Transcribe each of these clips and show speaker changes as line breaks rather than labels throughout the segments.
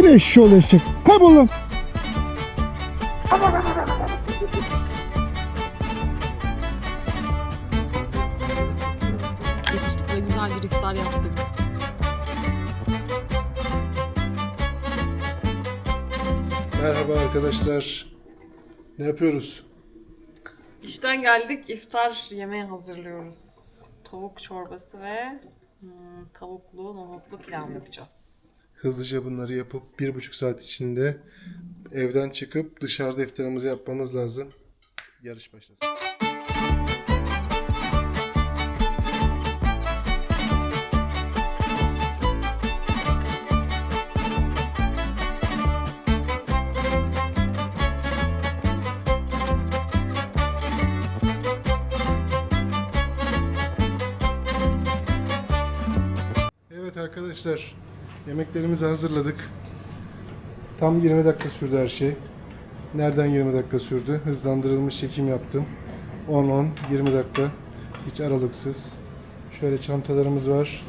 Seni eşşoğlu eşek. Kaybol lan.
Yetiştik ve güzel bir iftar yaptık.
Merhaba arkadaşlar. Ne yapıyoruz?
İşten geldik iftar yemeği hazırlıyoruz. Tavuk çorbası ve hmm, tavuklu nohutlu pilav yapacağız.
Hızlıca bunları yapıp bir buçuk saat içinde evden çıkıp dışarıda iftarımızı yapmamız lazım. Yarış başlasın. Evet arkadaşlar, yemeklerimizi hazırladık. Tam 20 dakika sürdü her şey. Nereden 20 dakika sürdü? Hızlandırılmış çekim yaptım. 10-10, 20 dakika. Hiç aralıksız. Şöyle çantalarımız var.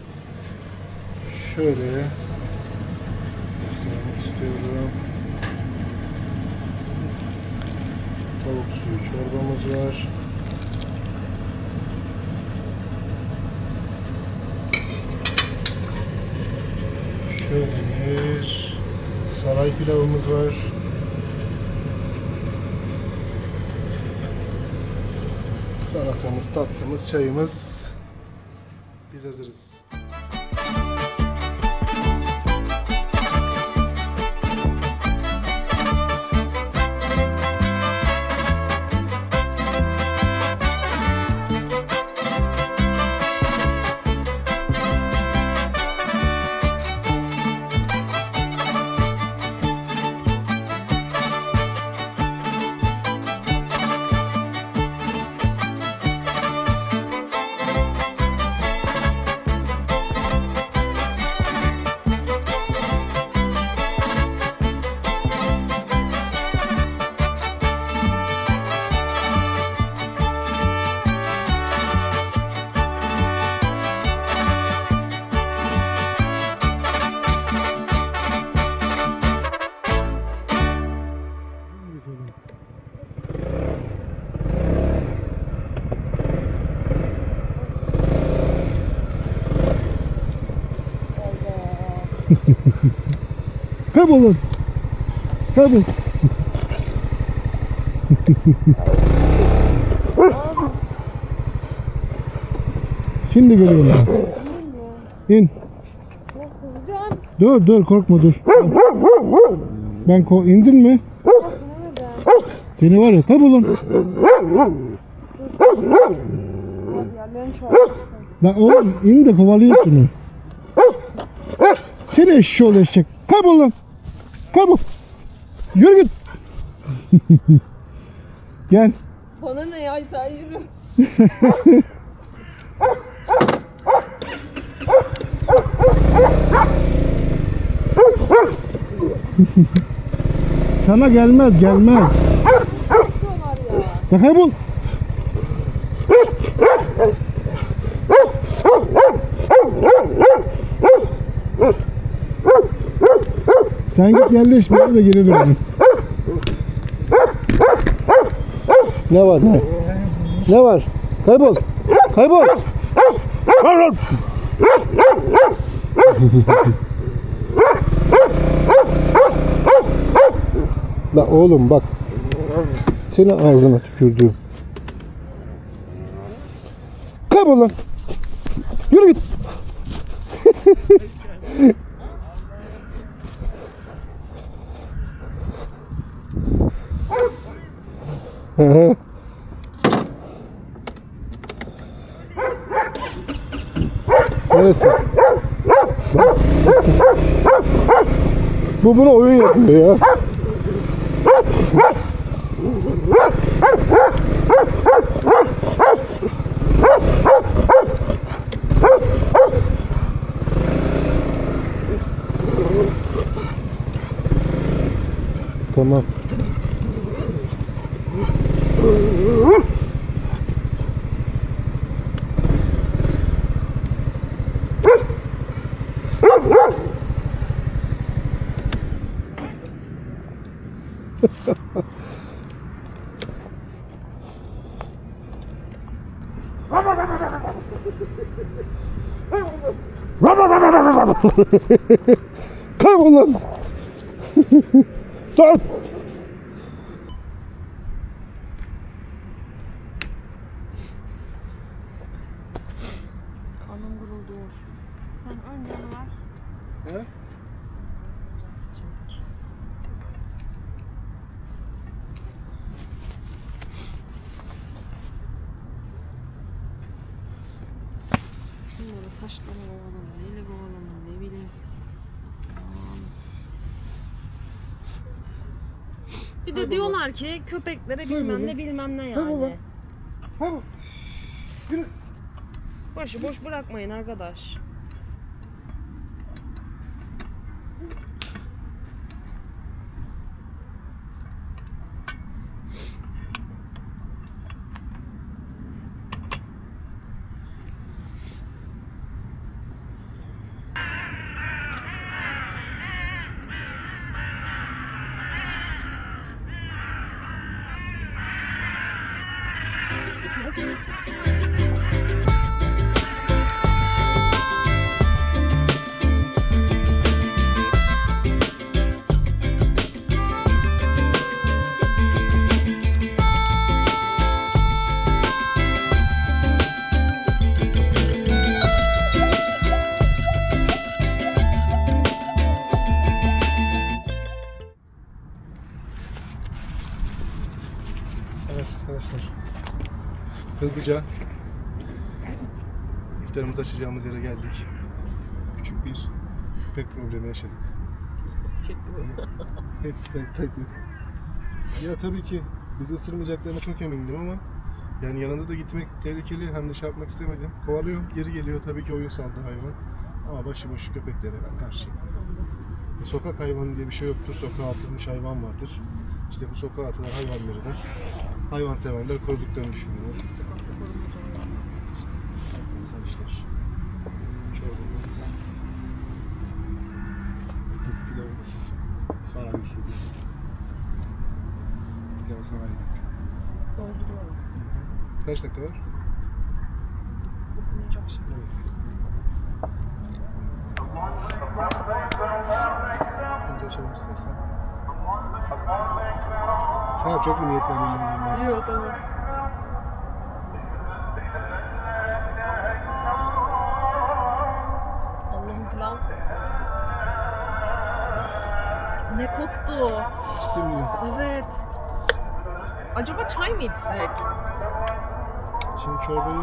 Şöyle göstermek istiyorum. Tavuk suyu çorbamız var. Şöyle saray pilavımız var. Salatamız, tatlımız, çayımız. Biz hazırız. Kaybolun. Kaybol. Şimdi geliyorum ben. İn. Dur dur korkma dur. Ben ko indin mi? Seni var ya kaybolun. Lan oğlum in de kovalıyor şunu. Seni eşşoğlu eşek. Kaybol lan. Kaybol. Yürü git. Gel.
Bana ne ya sen yürü.
Sana gelmez gelmez. Ya kaybol. Sen git yerleş ben de gelirim ben. Ne var ne? Ne var? Kaybol. Kaybol. Kaybol. La oğlum bak. Seni ağzına tükürdüm. Kaybol lan. Yürü git. Neresi? Bu bunu oyun yapıyor ya. Tamam. Kaybol lan. Dur.
Karnım gurulduyor. Ha, önce ver.
He?
Bir de diyorlar ki köpeklere bilmem ne bilmem ne yani.
Hay Yürü.
Başı boş bırakmayın arkadaş.
Arkadaşlar. Hızlıca iftarımızı açacağımız yere geldik. Küçük bir köpek problemi yaşadık.
Çekti bu.
Hepsi kayıttaydı. Ya tabii ki bizi ısırmayacaklarına çok emindim ama yani yanında da gitmek tehlikeli hem de şey yapmak istemedim. Kovalıyorum geri geliyor tabii ki oyun saldı hayvan. Ama başıboş köpeklere ben karşıyım. Sokak hayvanı diye bir şey yoktur. Sokağa atılmış hayvan vardır. İşte bu sokağa atılan hayvanları da hayvan severler koruduklarını düşünüyorlar.
Sokakta korunmaz oluyor.
İnsan işler. Çorbamız. Pilavımız. Saray usulü. Pilav saray.
Dolduruyorum.
Kaç dakika var?
Okunacak şimdi.
Evet. Önce açalım istersen. Tamam çok mu niyetlendin ben?
Yok tamam. Allah'ım. Ne koktu?
Ciddi miyim?
Evet. Acaba çay mı içsek?
Şimdi çorbayı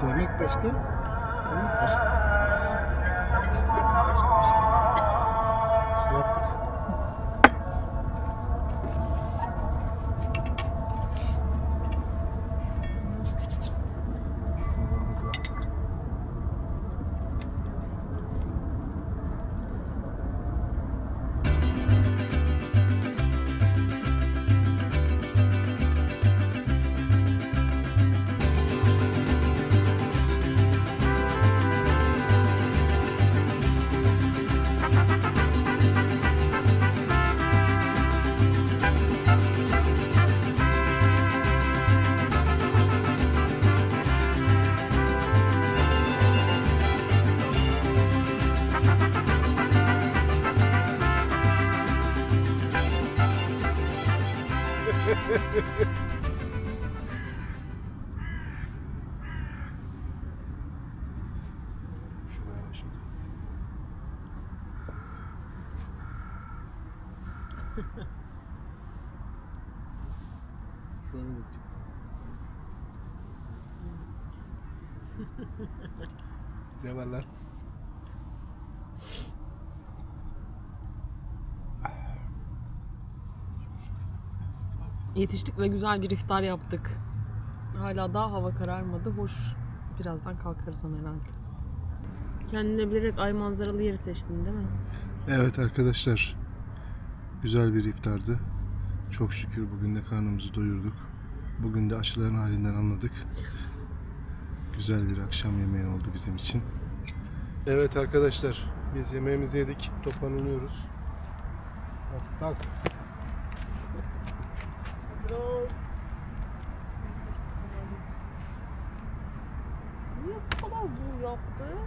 Sevmek başka, sevmek başka. Şöyle gittik. ne var lan?
Yetiştik ve güzel bir iftar yaptık. Hala daha hava kararmadı. Hoş. Birazdan kalkarız ama herhalde. Kendine bilerek ay manzaralı yeri seçtin değil mi?
Evet arkadaşlar. Güzel bir iftardı. Çok şükür bugün de karnımızı doyurduk. Bugün de aşıların halinden anladık. Güzel bir akşam yemeği oldu bizim için. Evet arkadaşlar. Biz yemeğimizi yedik. Toparlanıyoruz. Tak tak.
Niye bu kadar bu yaptı?